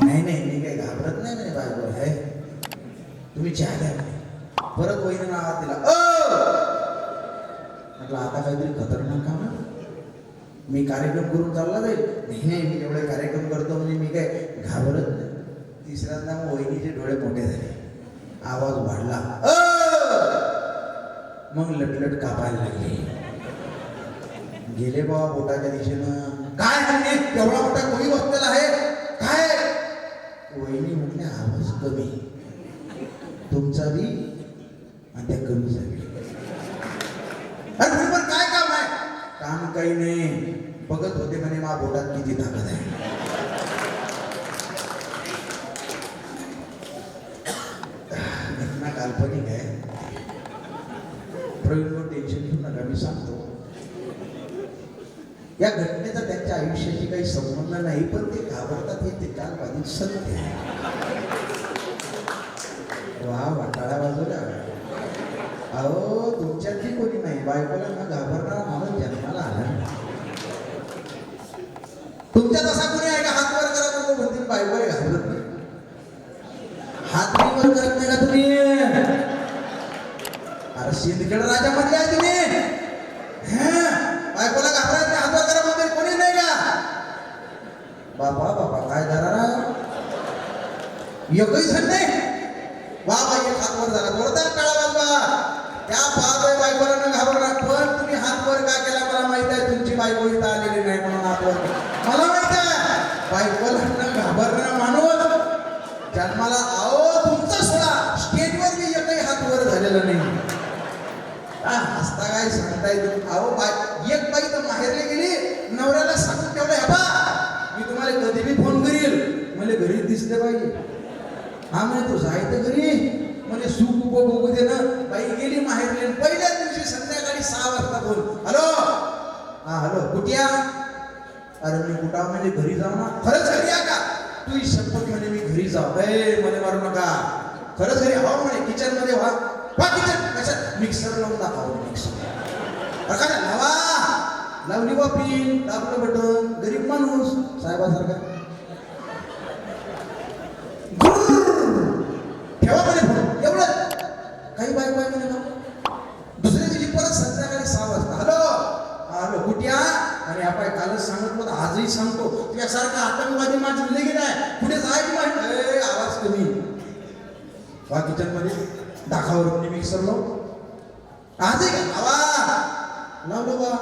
नाही नाही मी काही घाबरत नाही म्हणे बायको आहे तुम्ही चहा द्या म्हणे परत वहिनीनं आहात दिला. "अ!" म्हटलं आता काहीतरी खतरनाक काम मी कार्यक्रम करून चालला जाईल. नाही नाही मी एवढे कार्यक्रम करतो म्हणजे मी काय घाबरत नाही. तिसऱ्यांदा मग वहिनीचे डोळे मोठे झाले. आवाज वाढला. मग लटलट कापायला लागले. गेले बाबा बोटाच्या दिशेनं. काय म्हणजे एवढा मोठा कोणी बसलेला आहे. वहिनी म्हटल्या आवाज कमी. तुमचा बी आणि त्या कमी झाली अरे बरोबर काय काम आहे? काम काही नाही. बघत होते म्हणे मा बोटात किती ताकद आहे. घटना काल्पनिक आहे. प्रवीण टेन्शन घेऊ नका मी सांगतो. या घटनेचा त्यांच्या आयुष्याशी काही संबंध नाही पण ते घाबरतात हे ते काल्पनिक सत्य वा वाटाळा बाजूला अहो तुमच्यातली कोणी नाही बायकोला ना घाबरणारा माणूस जन्माला आला तुमच्यात असा कोणी आहे का? हात वर करा तुम्ही म्हणतील बायकोला घाबरत नाही. हात वर करत नाही का तुम्ही? अरे सिंदखेड राजा मधले आहे तुम्ही. बाबा काय करा एकही जण नाही. बा एक हात वर झाला. जोरदार टाळा बाबा त्या पाहतोय बायकोला न घाबरणार पण तुम्ही हात वर का केला? मला माहीत आहे तुमची बायको इथं आलेली नाही म्हणून हात वर मला माहीत आहे. बायकोला घाबरणं घाबरणारा माणूस जन्माला आओ तुमचा सोडा. स्टेजवर मी एकही हात वर झालेला नाही. हा, हसता काय सांगताय तुम्ही? अहो बाय एक बाई तर माहेरला गेली नवऱ्याला सांगून ठेवलं हे बा मी तुम्हाला कधी बी फोन करील मला घरी दिसलं पाहिजे. हा म्हणे तू जायचं घरी? म्हणजे सुख उपभोगू दे ना. बाई गेली माहेरले पहिल्याच दिवशी संध्याकाळी सहा वाजता बोल हॅलो? हा हॅलो कुठ्या अरे मी कुठं म्हणजे घरी जाऊ ना. खरंच घरी या का? तू ही शपथ म्हणे मी घरी जाऊ. ए मला मारू नका. खरंच घरी हा हो म्हणे किचनमध्ये व्हा. वा किचन कशात? मिक्सर लावून दाखवा मिक्सर. अरे काय लावा. लावली बा पिन दाबलं बटन गरीब माणूस. साहेबासारखा ठेवा म्हणे फोन एवढं काही बाय बाय म्हणे ना दुसऱ्या दिवशी परत संध्याकाळी सहा वाजता हॅलो हॅलो कुठ्या आणि आपण कालच सांगत होता आजही सांगतो तुझ्यासारखा आतंकवादी माझी गेला आहे पुढे जायची माहिती? आवाज कमी. बाकीच्यांमध्ये दाखावरून दाखावर मिक्सर लाव. आजही का? आवा लावलं बा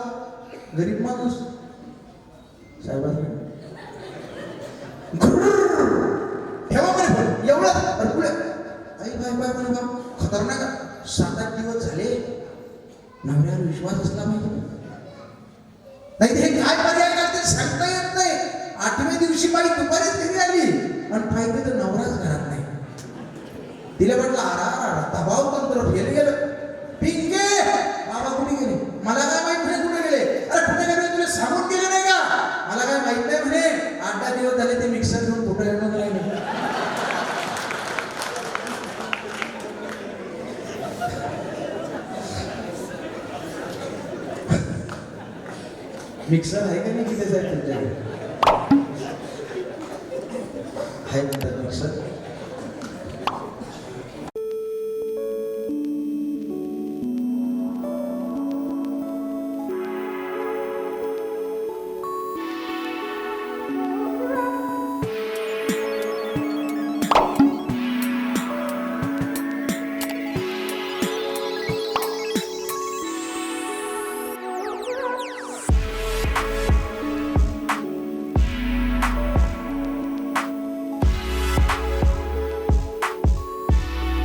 गरीब माणूस. साहेबांना. ठेवा म्हणे एवढं. पुढे. आई बाय बाय म्हणे बा खतरनाक. सात आठ दिवस झाले. नवऱ्यावर विश्वास असला माहिती नाही आठव्या दिवशी दुपारीच घरी आली आणि पाहिजे तर नवराच घरात नाही. तिला म्हटलं आरा आरा दबाव तंत्र गेले गेलं. पिंगे बाबा कुठे गेले? मला काय माहीत नाही कुठे गेले. अरे कुठे गेले? तुला सांगून गेले नाही का? मला काय माहीत नाही म्हणे. आठ दहा दिवस झाले ते मिक्सर घेऊन कुठे येणार नाही मिक्सर आहे का नाही किती आहे तुमच्याकडे आहे म्हणतात मिक्सर